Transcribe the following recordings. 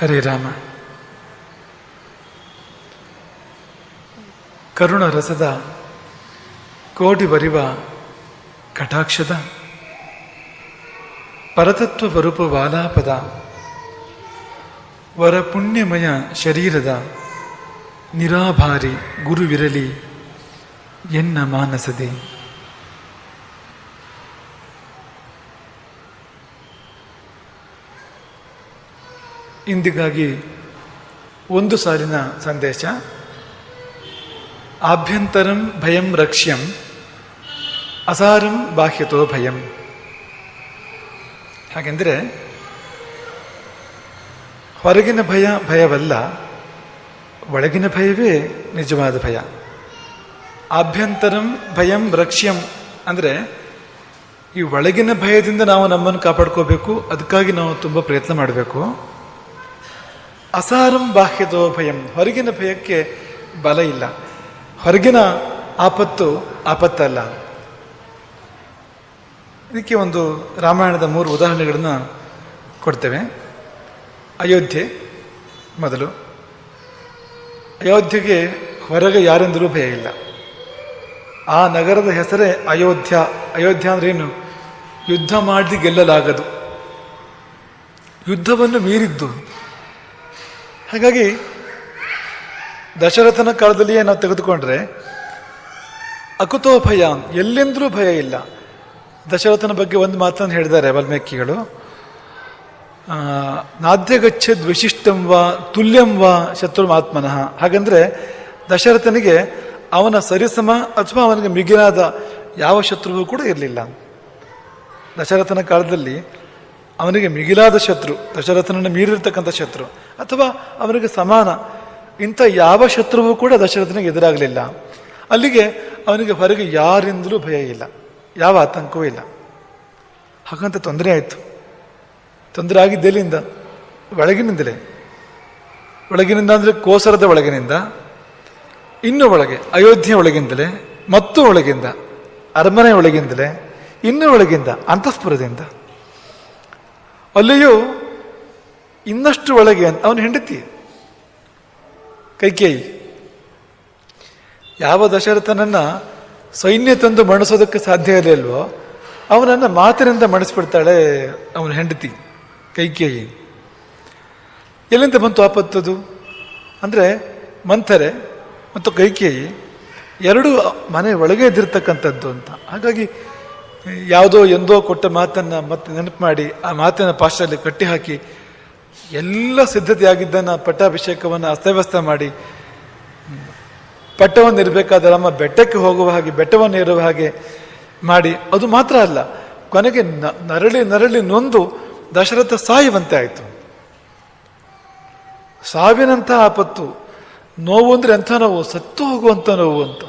ಹರೇ ರಾಮ. ಕರುಣ ರಸದ ಕೋಟಿ ಬರಿವ ಕಟಾಕ್ಷದ ಪರತತ್ವ ಬರುಪ ವಾಲಾಪದ ವರ ಪುಣ್ಯಮಯ ಶರೀರದ ನಿರಾಭಾರಿ ಗುರುವಿರಲಿ ಎನ್ನ ಮಾನಸದೆ. ಇಂದಿಗಾಗಿ ಒಂದು ಸಾಲಿನ ಸಂದೇಶ. ಆಭ್ಯಂತರಂ ಭಯಂ ರಕ್ಷ್ಯಂ, ಅಸಾರಂ ಬಾಹ್ಯತೋ ಭಯಂ. ಹಾಗೆಂದರೆ, ಹೊರಗಿನ ಭಯ ಭಯವಲ್ಲ, ಒಳಗಿನ ಭಯವೇ ನಿಜವಾದ ಭಯ. ಆಭ್ಯಂತರಂ ಭಯಂ ರಕ್ಷ್ಯಂ ಅಂದರೆ, ಈ ಒಳಗಿನ ಭಯದಿಂದ ನಾವು ನಮ್ಮನ್ನು ಕಾಪಾಡ್ಕೋಬೇಕು, ಅದಕ್ಕಾಗಿ ನಾವು ತುಂಬ ಪ್ರಯತ್ನ ಮಾಡಬೇಕು. ಅಸಾರಂ ಬಾಹ್ಯದೋ ಭಯಂ. ಹೊರಗಿನ ಭಯಕ್ಕೆ ಬಲ ಇಲ್ಲ. ಹೊರಗಿನ ಆಪತ್ತು ಆಪತ್ತಲ್ಲ. ಇದಕ್ಕೆ ಒಂದು ರಾಮಾಯಣದ ಮೂರು ಉದಾಹರಣೆಗಳನ್ನು ಕೊಡ್ತೇವೆ. ಅಯೋಧ್ಯೆ ಮೊದಲು. ಅಯೋಧ್ಯೆಗೆ ಹೊರಗೆ ಯಾರೆಂದರೂ ಭಯ ಇಲ್ಲ. ಆ ನಗರದ ಹೆಸರೇ ಅಯೋಧ್ಯ. ಅಯೋಧ್ಯ ಏನು? ಯುದ್ಧ ಮಾಡಿ ಗೆಲ್ಲಲಾಗದು. ಯುದ್ಧವನ್ನು ಮೀರಿದ್ದು. ಹಾಗಾಗಿ ದಶರಥನ ಕಾಲದಲ್ಲಿಯೇ ನಾವು ತೆಗೆದುಕೊಂಡ್ರೆ ಅಕುತೋ ಭಯ ಎಲ್ಲೆಂದರೂ ಭಯ ಇಲ್ಲ. ದಶರಥನ ಬಗ್ಗೆ ಒಂದು ಮಾತನ್ನು ಹೇಳಿದ್ದಾರೆ ವಾಲ್ಮೀಕಿಗಳು. ನಾದ್ಯಗಚ್ಛದ್ ವಿಶಿಷ್ಟಂ ವಾ ತುಲ್ಯಂ ವಾ ಶತ್ರುಮಾತ್ಮನಃ. ಹಾಗಂದರೆ ದಶರಥನಿಗೆ ಅವನ ಸರಿಸಮ ಅಥವಾ ಅವನಿಗೆ ಮಿಗಿಲಾದ ಯಾವ ಶತ್ರುವು ಕೂಡ ಇರಲಿಲ್ಲ. ದಶರಥನ ಕಾಲದಲ್ಲಿ ಅವನಿಗೆ ಮಿಗಿಲಾದ ಶತ್ರು, ದಶರಥನನ್ನು ಮೀರಿರ್ತಕ್ಕಂಥ ಶತ್ರು, ಅಥವಾ ಅವನಿಗೆ ಸಮಾನ, ಇಂಥ ಯಾವ ಶತ್ರುವು ಕೂಡ ದಶರಥನಿಗೆ ಎದುರಾಗಲಿಲ್ಲ. ಅಲ್ಲಿಗೆ ಅವನಿಗೆ ಹೊರಗೆ ಯಾರಿಂದಲೂ ಭಯ ಇಲ್ಲ, ಯಾವ ಆತಂಕವೂ ಇಲ್ಲ. ಹಾಗಂತ ತೊಂದರೆ ಆಯಿತು. ತೊಂದರೆ ಆಗಿದ್ದೆಲ್ಲಿಂದ? ಒಳಗಿನಿಂದಲೇ. ಒಳಗಿನಿಂದ ಅಂದರೆ ಕೋಸರದ ಒಳಗಿನಿಂದ, ಇನ್ನು ಒಳಗೆ ಅಯೋಧ್ಯೆ ಒಳಗಿಂದಲೇ, ಮತ್ತು ಒಳಗಿಂದ ಅರಮನೆ ಒಳಗಿಂದಲೇ, ಇನ್ನು ಒಳಗಿಂದ, ಅಂತಃಸ್ಪುರದಿಂದ. ಅಲ್ಲಿಯೂ ಇನ್ನಷ್ಟು ಒಳಗೆ ಅಂತ ಅವನು ಹೆಂಡತಿ. ಕೈಕೇಯಿ, ಯಾವ ದಶರಥನನ್ನ ಸೈನ್ಯ ತಂದು ಮಣಿಸೋದಕ್ಕೆ ಸಾಧ್ಯ ಇರಲಿಲ್ವೋ ಅವನನ್ನ ಮಾತಿನಿಂದ ಮಣಿಸ್ಬಿಡ್ತಾಳೆ ಅವನ ಹೆಂಡತಿ, ಕೈಕೇಯಿ. ಎಲ್ಲಿಂದ ಬಂತು ಆಪತ್ತದು? ಅಂದರೆ ಮಂಥರೆ ಮತ್ತು ಕೈಕೇಯಿ ಎರಡೂ ಮನೆ ಒಳಗೆ ಇದ್ದಿರ್ತಕ್ಕಂಥದ್ದು ಅಂತ. ಹಾಗಾಗಿ ಯಾವುದೋ ಎಂದೋ ಕೊಟ್ಟ ಮಾತನ್ನು ಮತ್ತೆ ನೆನಪು ಮಾಡಿ, ಆ ಮಾತಿನ ಪಾಶದಲ್ಲಿ ಕಟ್ಟಿ ಹಾಕಿ ಎಲ್ಲ ಸಿದ್ಧತೆಯಾಗಿದ್ದನ್ನು ಪಟ್ಟಾಭಿಷೇಕವನ್ನು ಅಸ್ತವ್ಯಸ್ತ ಮಾಡಿ, ಪಟ್ಟವನ್ನು ಇರಬೇಕಾದ ನಮ್ಮ ಬೆಟ್ಟಕ್ಕೆ ಹೋಗುವ ಹಾಗೆ, ಬೆಟ್ಟವನ್ನು ಇರುವ ಹಾಗೆ ಮಾಡಿ, ಅದು ಮಾತ್ರ ಅಲ್ಲ, ಕೊನೆಗೆ ನರಳಿ ನರಳಿ ನೊಂದು ದಶರಥ ಸಾಯುವಂತೆ ಆಯಿತು. ಸಾವಿನಂತಹ ಆಪತ್ತು, ನೋವು ಅಂದ್ರೆ ಎಂಥ ನೋವು? ಸತ್ತು ಹೋಗುವಂಥ ನೋವು ಅಂತ.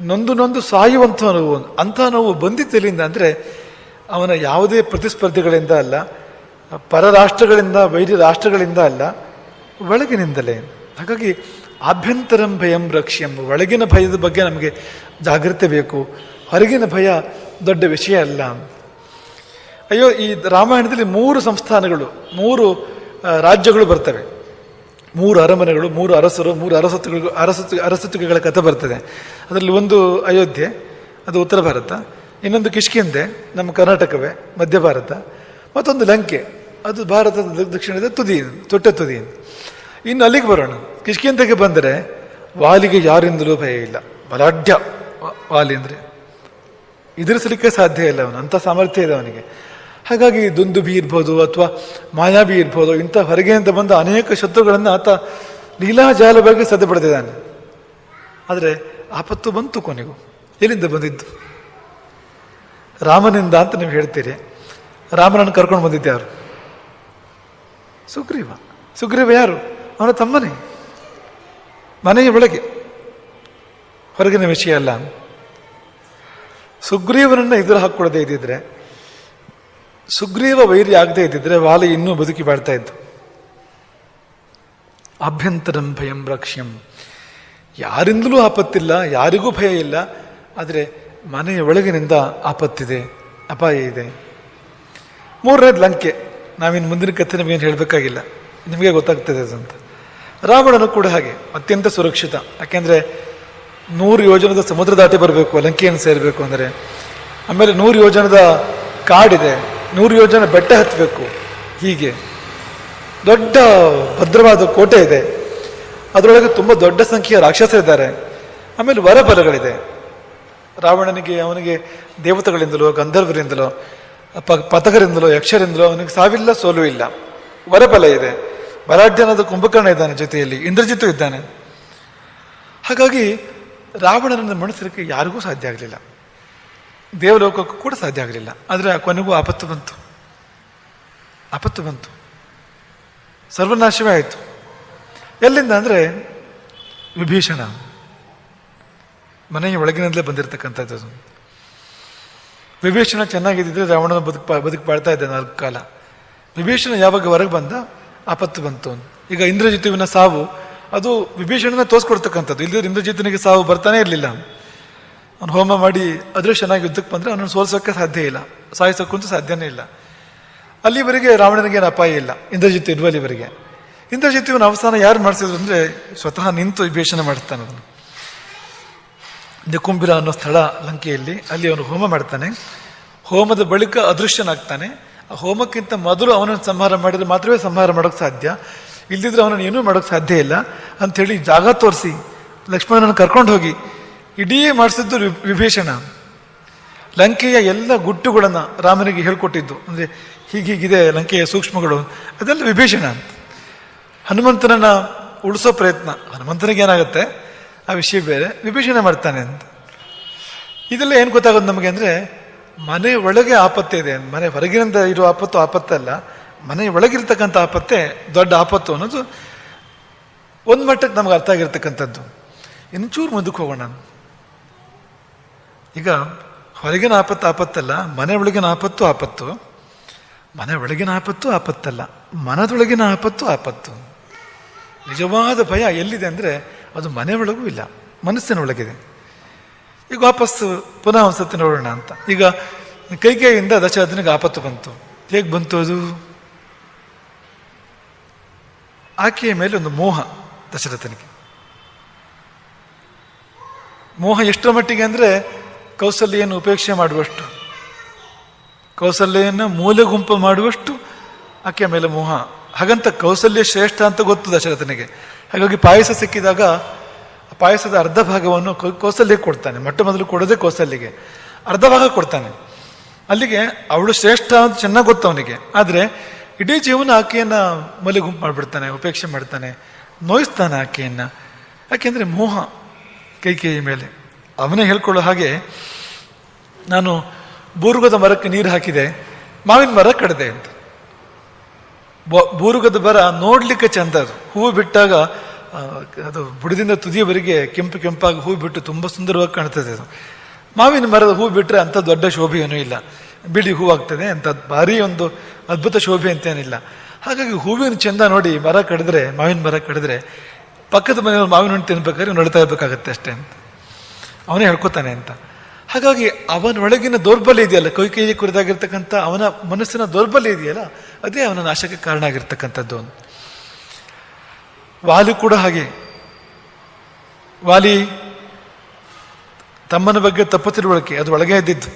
ನೊಂದು ನೊಂದು ಸಾಯುವಂಥ ನೋವು. ಅಂಥ ನೋವು ಬಂದಿದ್ದಲ್ಲಿಂದ ಅಂದರೆ ಅವನ ಯಾವುದೇ ಪ್ರತಿಸ್ಪರ್ಧಿಗಳಿಂದ ಅಲ್ಲ ಪರ ರಾಷ್ಟ್ರಗಳಿಂದ ವೈದ್ಯ ರಾಷ್ಟ್ರಗಳಿಂದ ಅಲ್ಲ, ಒಳಗಿನಿಂದಲೇ. ಹಾಗಾಗಿ ಆಭ್ಯಂತರಂ ಭಯಂ ರಕ್ಷ್ಯಂ. ಒಳಗಿನ ಭಯದ ಬಗ್ಗೆ ನಮಗೆ ಜಾಗ್ರತೆ ಬೇಕು. ಹೊರಗಿನ ಭಯ ದೊಡ್ಡ ವಿಷಯ ಅಲ್ಲ. ಅಯ್ಯೋ, ಈ ರಾಮಾಯಣದಲ್ಲಿ ಮೂರು ಸಂಸ್ಥಾನಗಳು, ಮೂರು ರಾಜ್ಯಗಳು ಬರ್ತವೆ. ಮೂರು ಅರಮನೆಗಳು, ಮೂರು ಅರಸರು, ಮೂರು ಅರಸತ್ತುಗಳು ಅರಸತ್ತು ಅರಸತ್ತುಗಳ ಕಥೆ ಬರ್ತದೆ. ಅದರಲ್ಲಿ ಒಂದು ಅಯೋಧ್ಯೆ, ಅದು ಉತ್ತರ ಭಾರತ. ಇನ್ನೊಂದು ಕಿಷ್ಕಿಂದೆ ನಮ್ಮ ಕರ್ನಾಟಕವೇ, ಮಧ್ಯ ಭಾರತ. ಮತ್ತೊಂದು ಲಂಕೆ, ಅದು ಭಾರತದ ದಕ್ಷಿಣದ ತುದಿ, ತೊಟ್ಟ ತುದಿ. ಇನ್ನು ಅಲ್ಲಿಗೆ ಬರೋಣ. ಕಿಷ್ಕಿಂದೆಗೆ ಬಂದರೆ ವಾಲಿಗೆ ಯಾರಿಂದಲೂ ಭಯ ಇಲ್ಲ. ಬಲಾಢ್ಯ ವಾಲಿ ಅಂದರೆ. ಎದುರಿಸಲಿಕ್ಕೆ ಸಾಧ್ಯ ಇಲ್ಲ ಅವನು. ಅಂಥ ಸಾಮರ್ಥ್ಯ ಇದೆ ಅವನಿಗೆ. ಹಾಗಾಗಿ ದುಂದುಬಿ ಇರ್ಬೋದು ಅಥವಾ ಮಾಯಾಬಿ ಇರ್ಬೋದು, ಇಂಥ ಹೊರಗೆಯಿಂದ ಬಂದ ಅನೇಕ ಶತ್ರುಗಳನ್ನು ಆತ ಲೀಲಾಜಾಲವಾಗಿ ಸದ್ದು ಪಡೆದಿದ್ದಾನೆ. ಆದರೆ ಆಪತ್ತು ಬಂತು ಕೊನೆಗೂ. ಎಲ್ಲಿಂದ ಬಂದಿದ್ದು? ರಾಮನಿಂದ ಅಂತ ನೀವು ಹೇಳ್ತೀರಿ. ರಾಮನನ್ನು ಕರ್ಕೊಂಡು ಬಂದಿದ್ದೆ ಯಾರು? ಸುಗ್ರೀವ. ಸುಗ್ರೀವ ಯಾರು? ಅವನ ತಮ್ಮನೇ. ಮನೆಯ ಒಳಗೆ. ಹೊರಗಿನ ವಿಷಯ ಅಲ್ಲ. ಸುಗ್ರೀವನನ್ನು ಎದುರು ಹಾಕ್ಕೊಳ್ಳದೆ ಇದ್ದಿದ್ರೆ ಸುಗ್ರೀವ ವೈರಿ ಆಗದೇ ಇದ್ದಿದ್ರೆ ವಾಲಿ ಇನ್ನೂ ಬದುಕಿ ಬಾಳ್ತಾ ಇದ್ದು. ಆಭ್ಯಂತರಂ ಭಯಂ ರಕ್ಷ್ಯಂ. ಯಾರಿಂದಲೂ ಆಪತ್ತಿಲ್ಲ, ಯಾರಿಗೂ ಭಯ ಇಲ್ಲ, ಆದರೆ ಮನೆಯ ಒಳಗಿನಿಂದ ಆಪತ್ತಿದೆ, ಅಪಾಯ ಇದೆ. ಮೂರನೇದು ಲಂಕೆ. ನಾವಿನ್ನು ಮುಂದಿನ ಕಥೆ ನಮಗೇನು ಹೇಳಬೇಕಾಗಿಲ್ಲ. ನಿಮಗೆ ಗೊತ್ತಾಗ್ತದೆ ಅದಂತ. ರಾವಣನು ಕೂಡ ಹಾಗೆ, ಅತ್ಯಂತ ಸುರಕ್ಷಿತ. ಯಾಕೆಂದರೆ ನೂರು ಯೋಜನದ ಸಮುದ್ರ ದಾಟಿ ಬರಬೇಕು, ಲಂಕೆಯನ್ನು ಸೇರಬೇಕು ಅಂದರೆ. ಆಮೇಲೆ ನೂರು ಯೋಜನದ ಕಾಡಿದೆ. ನೂರು ಯೋಜನೆ ಬೆಟ್ಟ ಹತ್ತಬೇಕು ಹೀಗೆ. ದೊಡ್ಡ ಭದ್ರವಾದ ಕೋಟೆ ಇದೆ. ಅದರೊಳಗೆ ತುಂಬ ದೊಡ್ಡ ಸಂಖ್ಯೆಯ ರಾಕ್ಷಸರಿದ್ದಾರೆ ಆಮೇಲೆ ವರಬಲಗಳಿದೆ. ರಾವಣನಿಗೆ, ಅವನಿಗೆ ದೇವತೆಗಳಿಂದಲೋ, ಗಂಧರ್ವರಿಂದಲೋ, ಪ ಪಥಕರಿಂದಲೋ ಯಕ್ಷರಿಂದಲೋ ಅವನಿಗೆ ಸಾವಿಲ್ಲ ಸೋಲು ಇಲ್ಲ. ವರಬಲ ಇದೆ. ಬಲಾಢ್ಯನಾದ ಕುಂಭಕರ್ಣ ಇದ್ದಾನೆ ಜೊತೆಯಲ್ಲಿ. ಇಂದ್ರಜಿತು ಇದ್ದಾನೆ. ಹಾಗಾಗಿ ರಾವಣನನ್ನು ಮಣಿಸಲಿಕ್ಕೆ ಯಾರಿಗೂ ಸಾಧ್ಯ ಆಗಲಿಲ್ಲ. ದೇವಲೋಕಕ್ಕೂ ಕೂಡ ಸಾಧ್ಯ ಆಗಲಿಲ್ಲ. ಆದರೆ ಕೊನೆಗೂ ಆಪತ್ತು ಬಂತು. ಆಪತ್ತು ಬಂತು. ಸರ್ವನಾಶವೇ ಆಯಿತು. ಎಲ್ಲಿಂದ ಅಂದರೆ ವಿಭೀಷಣ. ಮನೆಯ ಒಳಗಿನಿಂದಲೇ ಬಂದಿರತಕ್ಕಂಥದ್ದು. ವಿಭೀಷಣ ಚೆನ್ನಾಗಿದ್ದಿದ್ರೆ ರಾವಣನ ಬದುಕು ಬದುಕು ಬಾಳ್ತಾ ಇದ್ದ ನಾಲ್ಕು ಕಾಲ. ವಿಭೀಷಣ ಯಾವಾಗ ಹೊರಗೆ ಬಂದ? ಆಪತ್ತು ಬಂತು ಈಗ ಇಂದ್ರಜಿತುವಿನ ಸಾವು, ಅದು ವಿಭೀಷಣನ ತೋರಿಸ್ಕೊಡ್ತಕ್ಕಂಥದ್ದು. ಇಲ್ಲದ್ರೆ ಇಂದ್ರಜಿತನಿಗೆ ಸಾವು ಬರ್ತಾನೆ ಇರಲಿಲ್ಲ. ಅವನು ಹೋಮ ಮಾಡಿ ಅದೃಶ್ಯನಾಗಿ ಯುದ್ಧಕ್ಕೆ ಬಂದರೆ ಅವನನ್ನು ಸೋಲ್ಸೋಕ್ಕೆ ಸಾಧ್ಯ ಇಲ್ಲ. ಸಾಯಿಸೋಕ್ಕಂತೂ ಸಾಧ್ಯನೇ ಇಲ್ಲ. ಅಲ್ಲಿವರೆಗೆ ರಾವಣನಿಗೆ ಏನು ಅಪಾಯ ಇಲ್ಲ. ಇಂದ್ರಜಿತ್ ಇರುವ ಅಲ್ಲಿವರೆಗೆ ಇಂದ್ರಜಿತ್ ಇವನ ಅವಸಾನ ಯಾರು ಮಾಡಿಸಿದ್ರು ಅಂದರೆ ಸ್ವತಃ ನಿಂತು ವಿಭೇಷಣೆ ಮಾಡ್ತಾನೆ ಅದನ್ನು ನಿಕುಂಬಿರ ಅನ್ನೋ ಸ್ಥಳ ಲಂಕೆಯಲ್ಲಿ ಅಲ್ಲಿ ಅವನು ಹೋಮ ಮಾಡ್ತಾನೆ. ಹೋಮದ ಬಳಿಕ ಅದೃಶ್ಯನಾಗ್ತಾನೆ ಆ ಹೋಮಕ್ಕಿಂತ ಮೊದಲು ಅವನನ್ನು ಸಂಹಾರ ಮಾಡಿದ್ರೆ ಮಾತ್ರವೇ ಸಂಹಾರ ಮಾಡೋಕ್ಕೆ ಸಾಧ್ಯ. ಇಲ್ಲದಿದ್ರೆ ಅವನನ್ನು ಏನೂ ಮಾಡೋಕ್ಕೆ ಸಾಧ್ಯ ಇಲ್ಲ. ಅಂಥೇಳಿ ಜಾಗ ತೋರಿಸಿ ಲಕ್ಷ್ಮಣನ ಕರ್ಕೊಂಡು ಹೋಗಿ ಇಡೀ ಮಾಡಿಸಿದ್ದು ವಿಭೀಷಣ. ಲಂಕೆಯ ಎಲ್ಲ ಗುಟ್ಟುಗಳನ್ನು ರಾಮನಿಗೆ ಹೇಳ್ಕೊಟ್ಟಿದ್ದು. ಅಂದರೆ ಹೀಗೀಗಿದೆ ಲಂಕೆಯ ಸೂಕ್ಷ್ಮಗಳು. ಅದೆಲ್ಲ ವಿಭೀಷಣ ಅಂತ. ಹನುಮಂತನನ್ನು ಉಳಿಸೋ ಪ್ರಯತ್ನ. ಹನುಮಂತನಿಗೆ ಏನಾಗುತ್ತೆ? ಆ ವಿಷಯ ಬೇರೆ. ವಿಭೀಷಣ ಮಾಡ್ತಾನೆ ಅಂತ. ಇದೆಲ್ಲ ಏನು ಗೊತ್ತಾಗೋದು ನಮಗೆ ಅಂದರೆ, ಮನೆ ಒಳಗೆ ಆಪತ್ತೆ ಇದೆ. ಮನೆ ಹೊರಗಿನಿಂದ ಇರೋ ಆಪತ್ತು ಆಪತ್ತಲ್ಲ. ಮನೆ ಒಳಗಿರ್ತಕ್ಕಂಥ ಆಪತ್ತೆ ದೊಡ್ಡ ಆಪತ್ತು ಅನ್ನೋದು ಒಂದು ಮಟ್ಟಕ್ಕೆ ನಮ್ಗೆ ಅರ್ಥ ಆಗಿರ್ತಕ್ಕಂಥದ್ದು. ಚೂರು ಮುಂದಕ್ಕೆ ಹೋಗೋಣ ಈಗ ಹೊರಗಿನ ಆಪತ್ತು ಆಪತ್ತಲ್ಲ ಮನೆ ಒಳಗಿನ ಆಪತ್ತು ಆಪತ್ತು. ಮನೆ ಒಳಗಿನ ಆಪತ್ತು ಆಪತ್ತಲ್ಲ, ಮನದೊಳಗಿನ ಆಪತ್ತು ಆಪತ್ತು. ನಿಜವಾದ ಭಯ ಎಲ್ಲಿದೆ ಅಂದರೆ ಅದು ಮನೆ ಒಳಗೂ ಇಲ್ಲ ಮನಸ್ಸಿನ ಒಳಗಿದೆ ಈಗ ವಾಪಸ್ಸು ಪುನಃ ಒಂದ್ಸತಿ ನೋಡೋಣ ಅಂತ. ಈಗ ಕೈಕೇಯಿಂದ ದಶರಥನಿಗೆ ಆಪತ್ತು ಬಂತು. ಹೇಗೆ ಬಂತು ಅದು? ಆಕೆಯ ಮೇಲೆ ಒಂದು ಮೋಹ ದಶರಥನಿಗೆ. ಮೋಹ ಎಷ್ಟರ ಮಟ್ಟಿಗೆ ಅಂದರೆ ಕೌಸಲ್ಯನ್ನು ಉಪೇಕ್ಷೆ ಮಾಡುವಷ್ಟು. ಕೌಸಲ್ಯನ್ನು ಮೂಲೆ ಗುಂಪು ಮಾಡುವಷ್ಟು ಆಕೆಯ ಮೇಲೆ ಮೋಹ. ಹಾಗಂತ ಕೌಸಲ್ಯ ಶ್ರೇಷ್ಠ ಅಂತ ಗೊತ್ತು ದಶರಥನಿಗೆ. ಹಾಗಾಗಿ ಪಾಯಸ ಸಿಕ್ಕಿದಾಗ ಪಾಯಸದ ಅರ್ಧ ಭಾಗವನ್ನು ಕೌಸಲ್ಯ ಕೊಡ್ತಾನೆ. ಮೊಟ್ಟ ಮೊದಲು ಕೊಡೋದೇ ಕೌಸಲ್ಯಗೆ. ಅರ್ಧ ಭಾಗ ಕೊಡ್ತಾನೆ. ಅಲ್ಲಿಗೆ ಅವಳು ಶ್ರೇಷ್ಠ ಅಂತ ಚೆನ್ನಾಗಿ ಗೊತ್ತು ಅವನಿಗೆ. ಆದರೆ ಇಡೀ ಜೀವನ ಆಕೆಯನ್ನು ಮಲೆ ಗುಂಪು ಮಾಡಿಬಿಡ್ತಾನೆ, ಉಪೇಕ್ಷೆ ಮಾಡ್ತಾನೆ, ನೋಯಿಸ್ತಾನೆ ಆಕೆಯನ್ನು. ಯಾಕೆಂದರೆ ಮೋಹ ಕೈಕೇಯಿ ಮೇಲೆ. ಅವನೇ ಹೇಳ್ಕೊಳ್ಳೋ ಹಾಗೆ, ನಾನು ಬೂರುಗದ ಮರಕ್ಕೆ ನೀರು ಹಾಕಿದೆ, ಮಾವಿನ ಮರ ಕಡಿದೆ ಅಂತ. ಬೂರುಗದ ಮರ ನೋಡ್ಲಿಕ್ಕೆ ಚಂದ ಅದು. ಹೂವು ಬಿಟ್ಟಾಗ ಅದು ಬುಡದಿಂದ ತುದಿಯವರೆಗೆ ಕೆಂಪು ಕೆಂಪಾಗಿ ಹೂ ಬಿಟ್ಟು ತುಂಬ ಸುಂದರವಾಗಿ ಕಾಣ್ತದೆ ಅದು. ಮಾವಿನ ಮರದ ಹೂ ಬಿಟ್ಟರೆ ಅಂಥ ದೊಡ್ಡ ಶೋಭೆ ಏನೂ ಇಲ್ಲ. ಬಿಳಿ ಹೂ ಆಗ್ತದೆ ಅಂತ ಭಾರಿ ಒಂದು ಅದ್ಭುತ ಶೋಭೆ ಅಂತೇನಿಲ್ಲ. ಹಾಗಾಗಿ ಹೂವಿನ ಚಂದ ನೋಡಿ ಮರ ಕಡಿದ್ರೆ, ಮಾವಿನ ಮರ ಕಡಿದ್ರೆ, ಪಕ್ಕದ ಮನೆಯವರು ಮಾವಿನ ಹಣ್ಣು ತಿನ್ಬೇಕಾದ್ರೆ ನೋಡ್ತಾ ಇರ್ಬೇಕಾಗತ್ತೆ ಅಷ್ಟೇ ಅಂತ. ಅವನೇ ಹೇಳ್ಕೊತಾನೆ ಅಂತ. ಹಾಗಾಗಿ ಅವನೊಳಗಿನ ದೌರ್ಬಲ್ಯ ಇದೆಯಲ್ಲ ಕೈಕೇಯಿ ಕುರಿತಾಗಿರ್ತಕ್ಕಂಥ ಅವನ ಮನಸ್ಸಿನ ದೌರ್ಬಲ್ಯ ಇದೆಯಲ್ಲ, ಅದೇ ಅವನ ನಾಶಕ್ಕೆ ಕಾರಣ ಆಗಿರ್ತಕ್ಕಂಥದ್ದು. ಒಂದು ವಾಲಿ ಕೂಡ ಹಾಗೆ. ವಾಲಿ ತಮ್ಮನ ಬಗ್ಗೆ ತಪ್ಪು ತಿಳುವಳಿಕೆ, ಅದು ಒಳಗೆ ಇದ್ದಿದ್ದು,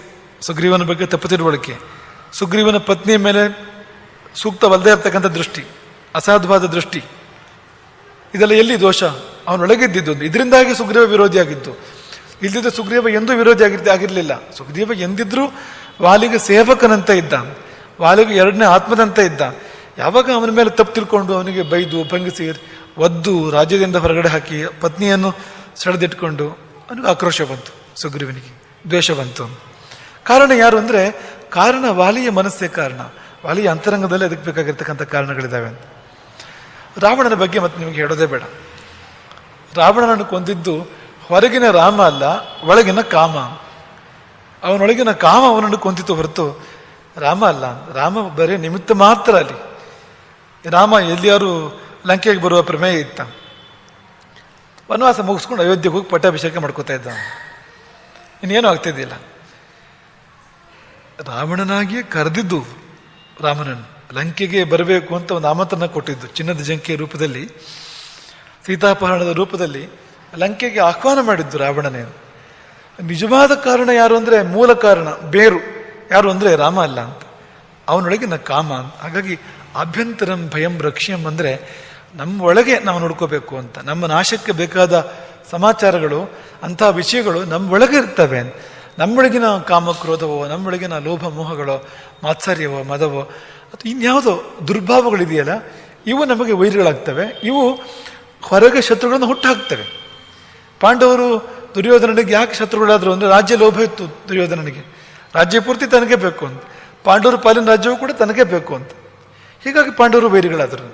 ಸುಗ್ರೀವನ ಬಗ್ಗೆ ತಪ್ಪು ತಿಳುವಳಿಕೆ. ಸುಗ್ರೀವನ ಪತ್ನಿಯ ಮೇಲೆ ಸೂಕ್ತವಲ್ಲದೆ ಇರ್ತಕ್ಕಂಥ ದೃಷ್ಟಿ, ಅಸಾಧುವಾದ ದೃಷ್ಟಿ. ಇದೆಲ್ಲ ಎಲ್ಲಿ ದೋಷ? ಅವನೊಳಗಿದ್ದಿದ್ದು ಇದರಿಂದಾಗಿ ಸುಗ್ರೀವ ವಿರೋಧಿಯಾಗಿದ್ದು. ಇಲ್ದಿದ್ದ ಸುಗ್ರೀವ ಎಂದೂ ವಿರೋಧಿ ಆಗಿರ್ತಿ ಆಗಿರಲಿಲ್ಲ. ಸುಗ್ರೀವ ಎಂದಿದ್ರೂ ವಾಲಿಗೆ ಸೇವಕನಂತ ಇದ್ದ. ವಾಲಿಗೆ ಎರಡನೇ ಆತ್ಮದಂತ ಇದ್ದ. ಯಾವಾಗ ಅವನ ಮೇಲೆ ತಪ್ಪು ತಿಳ್ಕೊಂಡು ಅವನಿಗೆ ಬೈದು, ಭಂಗಿಸಿ, ಒದ್ದು ರಾಜ್ಯದಿಂದ ಹೊರಗಡೆ ಹಾಕಿ ಪತ್ನಿಯನ್ನು ಸೆಳೆದಿಟ್ಕೊಂಡು ಅವನಿಗೆ ಆಕ್ರೋಶ ಬಂತು. ಸುಗ್ರೀವನಿಗೆ ದ್ವೇಷ ಬಂತು. ಕಾರಣ ಯಾರು ಅಂದರೆ ಕಾರಣ ವಾಲಿಯ ಮನಸ್ಸೇ ಕಾರಣ. ವಾಲಿಯ ಅಂತರಂಗದಲ್ಲಿ ಅದಕ್ಕೆ ಬೇಕಾಗಿರ್ತಕ್ಕಂಥ ಕಾರಣಗಳಿದ್ದಾವೆ ಅಂತ. ರಾವಣನ ಬಗ್ಗೆ ಮತ್ತೆ ನಿಮಗೆ ಹೇಳೋದೇ ಬೇಡ. ರಾವಣನನ್ನು ಕೊಂದಿದ್ದು ಹೊರಗಿನ ರಾಮ ಅಲ್ಲ, ಒಳಗಿನ ಕಾಮ. ಅವನೊಳಗಿನ ಕಾಮ ಅವನನ್ನು ಕೊಂದಿತ್ತು ಹೊರತು ರಾಮ ಅಲ್ಲ. ರಾಮ ಬರೀ ನಿಮಿತ್ತ ಮಾತ್ರ ಅಲ್ಲಿ. ರಾಮ ಎಲ್ಲಿಯಾರು ಲಂಕೆಗೆ ಬರುವ ಪ್ರಮೇಯ ಇತ್ತ. ವನವಾಸ ಮುಗಿಸ್ಕೊಂಡು ಅಯೋಧ್ಯೆಗೆ ಹೋಗಿ ಪಟ್ಟಾಭಿಷೇಕ ಮಾಡ್ಕೋತಾ ಇದ್ದ. ಇನ್ನೇನು ಆಗ್ತಿದ್ದಿಲ್ಲ. ರಾವಣನಾಗಿಯೇ ಕರೆದಿದ್ದು ರಾಮನನ್ನು. ಲಂಕೆಗೆ ಬರಬೇಕು ಅಂತ ಒಂದು ಆಮಂತ್ರಣ ಕೊಟ್ಟಿದ್ದು ಚಿನ್ನದ ಜಂಕೆಯ ರೂಪದಲ್ಲಿ, ಸೀತಾಪಹರಣದ ರೂಪದಲ್ಲಿ. ಲಂಕೆಗೆ ಆಹ್ವಾನ ಮಾಡಿದ್ದು ರಾವಣನೇ. ನಿಜವಾದ ಕಾರಣ ಯಾರು ಅಂದರೆ ಮೂಲ ಕಾರಣ, ಬೇರು. ಯಾರು ಅಂದರೆ ರಾಮ ಅಲ್ಲ ಅಂತ. ಅವನೊಳಗಿನ ಕಾಮ ಅಂತ. ಹಾಗಾಗಿ ಅಭ್ಯಂತರಂ ಭಯಂ ರಕ್ಷ್ಯಂ ಅಂದರೆ ನಮ್ಮ ಒಳಗೆ ನಾವು ನೋಡ್ಕೋಬೇಕು ಅಂತ. ನಮ್ಮ ನಾಶಕ್ಕೆ ಬೇಕಾದ ಸಮಾಚಾರಗಳು, ಅಂಥ ವಿಷಯಗಳು ನಮ್ಮ ಒಳಗೆ ಇರ್ತವೆ. ನಮ್ಮೊಳಗಿನ ಕಾಮ ಕ್ರೋಧವೋ ನಮ್ಮೊಳಗಿನ ಲೋಭ ಮೋಹಗಳೋ, ಮಾತ್ಸರ್ಯವೋ, ಮದವೋ, ಅಥವಾ ಇನ್ಯಾವುದೋ ದುರ್ಭಾವಗಳಿದೆಯಲ್ಲ, ಇವು ನಮಗೆ ವೈರಿಗಳಾಗ್ತವೆ. ಇವು ಹೊರಗೆ ಶತ್ರುಗಳನ್ನು ಹುಟ್ಟಾಕ್ತವೆ. ಪಾಂಡವರು ದುರ್ಯೋಧನನಿಗೆ ಯಾಕೆ ಶತ್ರುಗಳಾದರು ಅಂದರೆ ರಾಜ್ಯ ಲೋಭ ಇತ್ತು ದುರ್ಯೋಧನನಿಗೆ. ರಾಜ್ಯ ಪೂರ್ತಿ ತನಗೆ ಬೇಕು ಅಂತ. ಪಾಂಡವರ ಪಾಲಿನ ರಾಜ್ಯವೂ ಕೂಡ ತನಗೆ ಬೇಕು ಅಂತ. ಹೀಗಾಗಿ ಪಾಂಡವರು ವೈರಿಗಳಾದರು.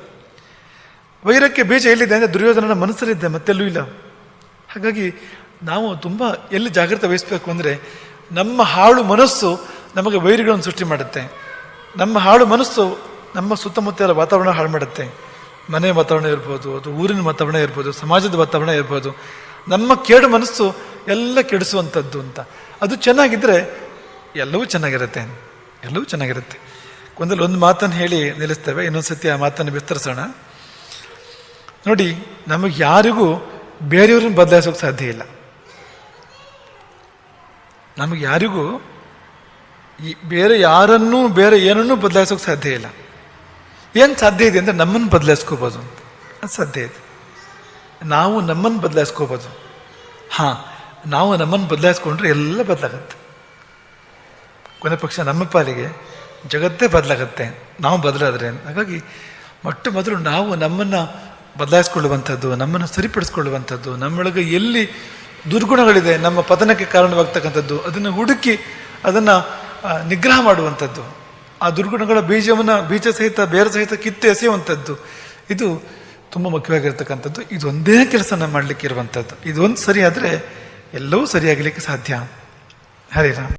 ವೈರಕ್ಕೆ ಬೀಜ ಎಲ್ಲಿದೆ ಅಂದರೆ ದುರ್ಯೋಧನನ ಮನಸ್ಸಲ್ಲಿದ್ದೆ ಮತ್ತೆಲ್ಲೂ ಇಲ್ಲ. ಹಾಗಾಗಿ ನಾವು ತುಂಬ ಎಲ್ಲಿ ಜಾಗ್ರತೆ ವಹಿಸಬೇಕು ಅಂದರೆ ನಮ್ಮ ಹಾಳು ಮನಸ್ಸು ನಮಗೆ ವೈರಿಗಳನ್ನು ಸೃಷ್ಟಿ ಮಾಡುತ್ತೆ. ನಮ್ಮ ಹಾಳು ಮನಸ್ಸು ನಮ್ಮ ಸುತ್ತಮುತ್ತಲ ವಾತಾವರಣ ಹಾಳು ಮಾಡುತ್ತೆ. ಮನೆ ವಾತಾವರಣ ಇರ್ಬೋದು, ಅದು ಊರಿನ ವಾತಾವರಣ ಇರ್ಬೋದು, ಸಮಾಜದ ವಾತಾವರಣ ಇರ್ಬೋದು. ನಮ್ಮ ಕೇಡು ಮನಸ್ಸು ಎಲ್ಲ ಕೆಡಿಸುವಂಥದ್ದು ಅಂತ. ಅದು ಚೆನ್ನಾಗಿದ್ದರೆ ಎಲ್ಲವೂ ಚೆನ್ನಾಗಿರುತ್ತೆ. ಎಲ್ಲವೂ ಚೆನ್ನಾಗಿರುತ್ತೆ. ಒಂದಲ್ಲಿ ಒಂದು ಮಾತನ್ನು ಹೇಳಿ ನಿಲ್ಲಿಸ್ತೇವೆ ಇನ್ನೊಂದು ಸತಿ ಆ ಮಾತನ್ನು ವಿಸ್ತರಿಸೋಣ. ನೋಡಿ, ನಮಗೆ ಯಾರಿಗೂ ಬೇರೆಯವ್ರನ್ನ ಬದಲಾಯಿಸೋಕೆ ಸಾಧ್ಯ ಇಲ್ಲ. ನಮಗೆ ಯಾರಿಗೂ ಈ ಬೇರೆ ಯಾರನ್ನೂ, ಬೇರೆ ಏನನ್ನೂ ಬದಲಾಯಿಸೋಕೆ ಸಾಧ್ಯ ಇಲ್ಲ. ಏನು ಸಾಧ್ಯ ಇದೆ ಅಂದರೆ ನಮ್ಮನ್ನು ಬದಲಾಯಿಸ್ಕೋಬೋದು ಅಂತ. ಅದು ಸಾಧ್ಯ ಇದೆ. ನಾವು ನಮ್ಮನ್ನು ಬದಲಾಯಿಸ್ಕೋಬೋದು. ಹಾಂ, ನಾವು ನಮ್ಮನ್ನು ಬದಲಾಯಿಸ್ಕೊಂಡ್ರೆ ಎಲ್ಲ ಬದಲಾಗತ್ತೆ. ಕೊನೆ ಪಕ್ಷ ನಮ್ಮ ಪಾಲಿಗೆ ಜಗತ್ತೇ ಬದಲಾಗತ್ತೆ. ನಾವು ಬದಲಾದ್ರೆ ಹಾಗಾಗಿ ಮೊಟ್ಟ ಮೊದಲು ನಾವು ನಮ್ಮನ್ನು ಬದಲಾಯಿಸ್ಕೊಳ್ಳುವಂಥದ್ದು, ನಮ್ಮನ್ನು ಸರಿಪಡಿಸ್ಕೊಳ್ಳುವಂಥದ್ದು, ನಮ್ಮೊಳಗೆ ಎಲ್ಲಿ ದುರ್ಗುಣಗಳಿದೆ, ನಮ್ಮ ಪತನಕ್ಕೆ ಕಾರಣವಾಗ್ತಕ್ಕಂಥದ್ದು, ಅದನ್ನು ಹುಡುಕಿ ಅದನ್ನು ನಿಗ್ರಹ ಮಾಡುವಂಥದ್ದು, ಆ ದುರ್ಗುಣಗಳ ಬೀಜವನ್ನು ಬೀಜ ಸಹಿತ, ಬೇರೆ ಸಹಿತ ಕಿತ್ತು ಎಸೆಯುವಂಥದ್ದು, ಇದು ತುಂಬ ಮುಖ್ಯವಾಗಿರ್ತಕ್ಕಂಥದ್ದು ಇದೊಂದೇ ಕೆಲಸ ಮಾಡ್ಲಿಕ್ಕೆ ಇರುವಂಥದ್ದು. ಇದೊಂದು ಸರಿಯಾದರೆ ಎಲ್ಲವೂ ಸರಿಯಾಗಲಿಕ್ಕೆ ಸಾಧ್ಯ. ಹರಿರಾಮ್